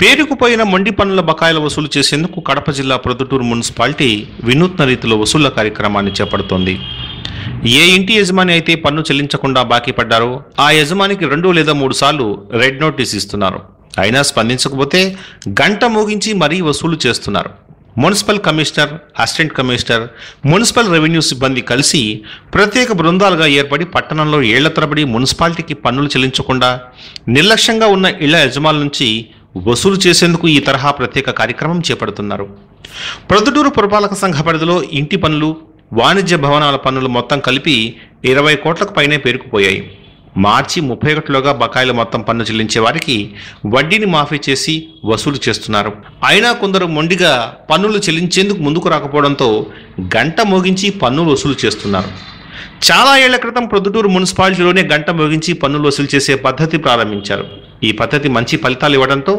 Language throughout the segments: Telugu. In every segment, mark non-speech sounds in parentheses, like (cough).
పేరుకుపోయిన మొండి పనుల బకాయిలు వసూలు చేసేందుకు కడప జిల్లా ప్రొద్దుటూరు మున్సిపాలిటీ వినూత్న రీతిలో వసూళ్ళ కార్యక్రమాన్ని చేపడుతోంది. ఏ ఇంటి యజమాని అయితే పన్ను చెల్లించకుండా బాకీ పడ్డారో ఆ యజమానికి రెండు లేదా మూడు సార్లు రెడ్ నోటీస్ ఇస్తున్నారు. అయినా స్పందించకపోతే గంట మోగించి మరీ వసూలు చేస్తున్నారు. Municipal commissioner assistant commissioner municipal revenue సిబ్బంది కలిసి ప్రత్యేక బృందాలుగా ఏర్పడి పట్టణంలో ఏళ్ళ తరబడి మున్సిపాలిటీకి పన్నులు చెల్లించకుండా నిర్లక్ష్యంగా ఉన్న ఇళ్ళ యజమానుల నుంచి వసూలు చేసేందుకు ఈ తరహా ప్రత్యేక కార్యక్రమం చేపడుతున్నారు. ప్రొద్దుటూరు పురపాలక సంఘ పరిధిలో ఇంటి పనులు వాణిజ్య భవనాల పన్నులు మొత్తం కలిపి ఇరవై కోట్లకు పైనే పేరుకుపోయాయి. మార్చి ముప్పై ఒకటిలోగా బకాయిల మొత్తం పన్ను చెల్లించే వారికి వడ్డీని మాఫీ చేసి వసూలు చేస్తున్నారు. అయినా కొందరు మొండిగా పన్నులు చెల్లించేందుకు ముందుకు రాకపోవడంతో గంట మోగించి పన్నులు వసూలు చేస్తున్నారు. చాలా ఏళ్ళ క్రితం ప్రొద్దుటూరు మున్సిపాలిటీలోనే గంట మోగించి పన్నులు వసూలు చేసే పద్ధతి ప్రారంభించారు. ఈ పద్ధతి మంచి ఫలితాలు ఇవ్వడంతో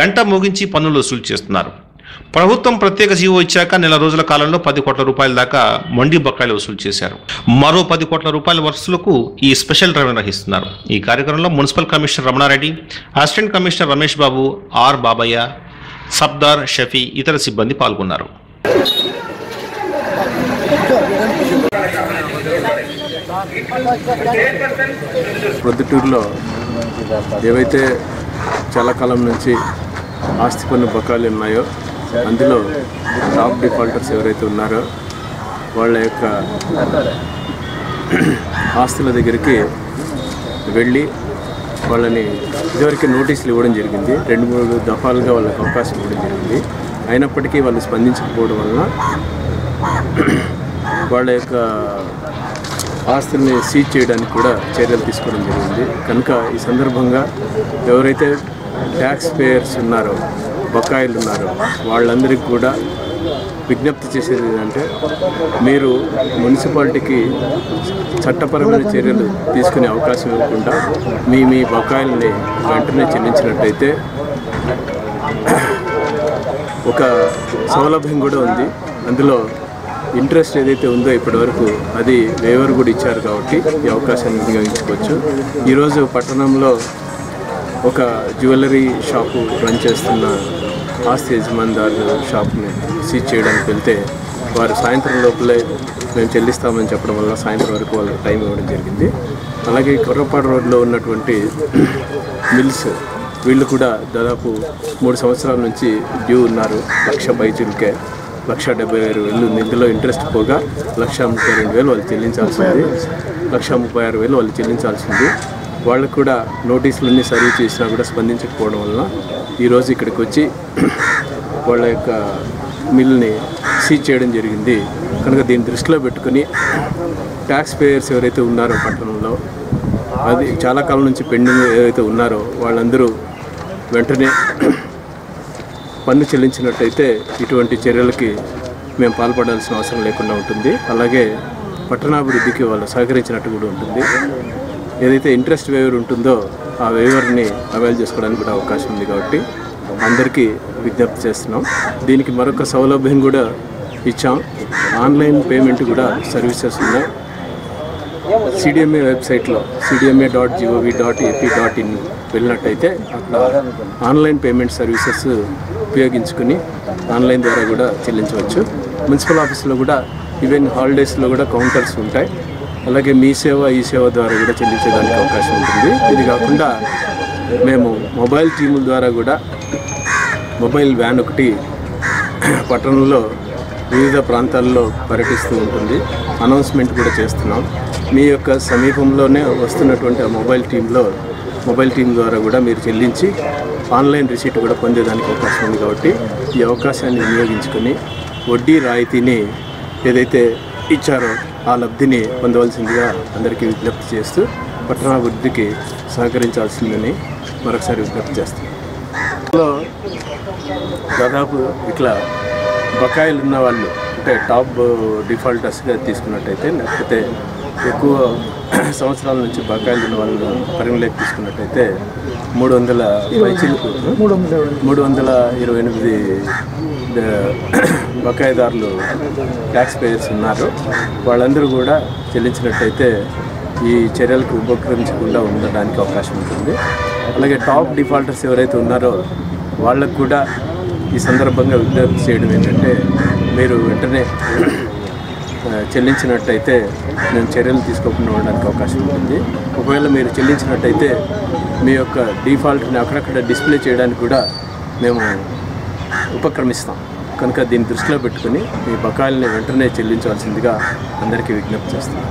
గంట మోగించి పన్నులు వసూలు చేస్తున్నారు. ప్రభుత్వం ప్రత్యేక జీవో ఇచ్చాక నెల రోజుల కాలంలో పది కోట్ల రూపాయల దాకా మొండి బకాయిలు వసూలు చేశారు. మరో పది కోట్ల రూపాయల వరుసలకు ఈ స్పెషల్ డ్రైవ్ నిర్వహిస్తున్నారు. ఈ కార్యక్రమంలో municipal commissioner Ramanareddy assistant commissioner Ramesh Babu R Babayya Sabdar Shafi ఇతర సిబ్బంది పాల్గొన్నారు. ప్రొద్దుటూరులో ఏవైతే చాలా కాలం నుంచి ఆస్తి పన్ను బకాయిలు ఉన్నాయో అందులో టాప్ డిఫాల్టర్స్ ఎవరైతే ఉన్నారో వాళ్ళ యొక్క ఆస్తుల దగ్గరికి వెళ్ళి వాళ్ళని ఇదివరకు నోటీసులు ఇవ్వడం జరిగింది. రెండు మూడు దఫాలుగా వాళ్ళకి అవకాశం ఇవ్వడం జరిగింది. అయినప్పటికీ వాళ్ళు స్పందించకపోవడం వలన వాళ్ళ యొక్క ఆస్తుల్ని సీజ్ చేయడానికి కూడా చర్యలు తీసుకోవడం జరిగింది. కనుక ఈ సందర్భంగా ఎవరైతే ట్యాక్స్ పేయర్స్ ఉన్నారో బకాయిలు ఉన్నారో వాళ్ళందరికీ కూడా విజ్ఞప్తి చేసేది ఏంటంటే మీరు మున్సిపాలిటీకి చట్టపరమైన చర్యలు తీసుకునే అవకాశం ఇవ్వకుండా మీ మీ బకాయిల్ని వెంటనే చెల్లించినట్టయితే ఒక సౌలభ్యం కూడా ఉంది. అందులో ఇంట్రెస్ట్ ఏదైతే ఉందో ఇప్పటివరకు అది వేవర్ కూడా ఇచ్చారు కాబట్టి ఈ అవకాశాన్ని వినియోగించుకోవచ్చు. ఈరోజు పట్టణంలో ఒక జ్యువెలరీ షాపు రన్ చేస్తున్న ఆస్తి యజమానిదారు షాప్ని సీజ్ చేయడానికి వెళ్తే వారు సాయంత్రం లోపలే మేము చెల్లిస్తామని చెప్పడం వల్ల సాయంత్రం వరకు వాళ్ళకి టైం ఇవ్వడం జరిగింది. అలాగే కొర్రపాడు రోడ్లో ఉన్నటువంటి మిల్స్ వీళ్ళు కూడా దాదాపు మూడు సంవత్సరాల నుంచి డ్యూ ఉన్నారు లక్ష బైచులకే లక్ష డెబ్బై ఆరు వేలు నిధిలో ఇంట్రెస్ట్ పోగా లక్ష ముప్పై రెండు వేలు వాళ్ళు చెల్లించాల్సింది. లక్ష ముప్పై ఆరు వేలు వాళ్ళు చెల్లించాల్సింది. వాళ్ళకు కూడా నోటీసులన్నీ సర్వ్ చేసినా కూడా స్పందించకపోవడం వలన ఈరోజు ఇక్కడికి వచ్చి (clears throat) వాళ్ళ యొక్క మిల్ని సీజ్ చేయడం జరిగింది. కనుక దీన్ని దృష్టిలో పెట్టుకుని ట్యాక్స్ పేయర్స్ ఎవరైతే ఉన్నారో పట్టణంలో అది చాలా కాలం నుంచి పెండింగ్ ఏవైతే ఉన్నారో వాళ్ళందరూ వెంటనే (clears throat) పన్ను చెల్లించినట్టయితే ఇటువంటి చర్యలకి మేము పాల్పడాల్సిన అవసరం లేకుండా ఉంటుంది. అలాగే పట్టణాభివృద్ధికి వాళ్ళు సహకరించినట్టు కూడా ఉంటుంది. ఏదైతే ఇంట్రెస్ట్ వేవర్ ఉంటుందో ఆ వేవర్ని అవైల్ చేసుకోవడానికి కూడా అవకాశం ఉంది కాబట్టి అందరికీ విజ్ఞప్తి చేస్తున్నాం. దీనికి మరొక సౌలభ్యం కూడా ఇచ్చాం. ఆన్లైన్ పేమెంట్ కూడా సర్వీసెస్ ఉన్నాయి. సిడిఎంఏ వెబ్సైట్లో CDMA dot GOV dot AP dot in వెళ్ళినట్టయితే అట్లా ఆన్లైన్ పేమెంట్ సర్వీసెస్ ఉపయోగించుకుని ఆన్లైన్ ద్వారా కూడా చెల్లించవచ్చు. మున్సిపల్ ఆఫీస్లో కూడా ఈవెన్ హాలిడేస్లో కూడా కౌంటర్స్ ఉంటాయి. అలాగే మీ సేవ ఈ సేవ ద్వారా కూడా చెల్లించడానికి అవకాశం ఉంటుంది. ఇది కాకుండా మేము మొబైల్ టీముల ద్వారా కూడా మొబైల్ వ్యాన్ ఒకటి పట్టణంలో వివిధ ప్రాంతాల్లో పర్యటిస్తూ ఉంటుంది. అనౌన్స్మెంట్ కూడా చేస్తున్నాం. మీ యొక్క సమీపంలోనే వస్తున్నటువంటి ఆ మొబైల్ టీంలో మొబైల్ టీం ద్వారా కూడా మీరు చెల్లించి ఆన్లైన్ రిసీట్ కూడా పొందేదానికి అవకాశం ఉంది కాబట్టి ఈ అవకాశాన్ని వినియోగించుకొని వడ్డీ రాయితీని ఏదైతే ఇచ్చారో ఆ లబ్ధిని పొందవలసిందిగా అందరికీ విజ్ఞప్తి చేస్తూ పట్టణాభివృద్ధికి సహకరించాల్సిందని మరొకసారి విజ్ఞప్తి చేస్తాను దాదాపు ఇట్లా బకాయిలు ఉన్న వాళ్ళు అంటే టాప్ డిఫాల్టర్స్గా తీసుకున్నట్టయితే లేకపోతే ఎక్కువ సంవత్సరాల నుంచి బకాయిలు ఉన్న వాళ్ళు పరిగణలోకి తీసుకున్నట్టయితే మూడు వందల పైచీలకు మూడు వందల ఇరవై ఎనిమిది బకాయిదారులు ట్యాక్స్ పేయర్స్ ఉన్నారు. వాళ్ళందరూ కూడా చెల్లించినట్టయితే ఈ చర్యలకు ఉపక్రమించకుండా ఉండడానికి అవకాశం ఉంటుంది. అలాగే టాప్ డిఫాల్టర్స్ ఎవరైతే ఉన్నారో వాళ్ళకు కూడా ఈ సందర్భంగా విజ్ఞప్తి చేయడం ఏంటంటే మీరు వెంటనే చెల్లించినట్టయితే మేము చర్యలు తీసుకోకుండా ఉండడానికి అవకాశం ఉంటుంది. ఒకవేళ మీరు చెల్లించినట్టయితే మీ యొక్క డిఫాల్ట్ని అక్కడక్కడ డిస్ప్లే చేయడానికి కూడా మేము ఉపక్రమిస్తాం. కనుక దీన్ని దృష్టిలో పెట్టుకుని మీ బకాయిల్ని వెంటనే చెల్లించవలసిందిగా అందరికీ విజ్ఞప్తి చేస్తున్నాం.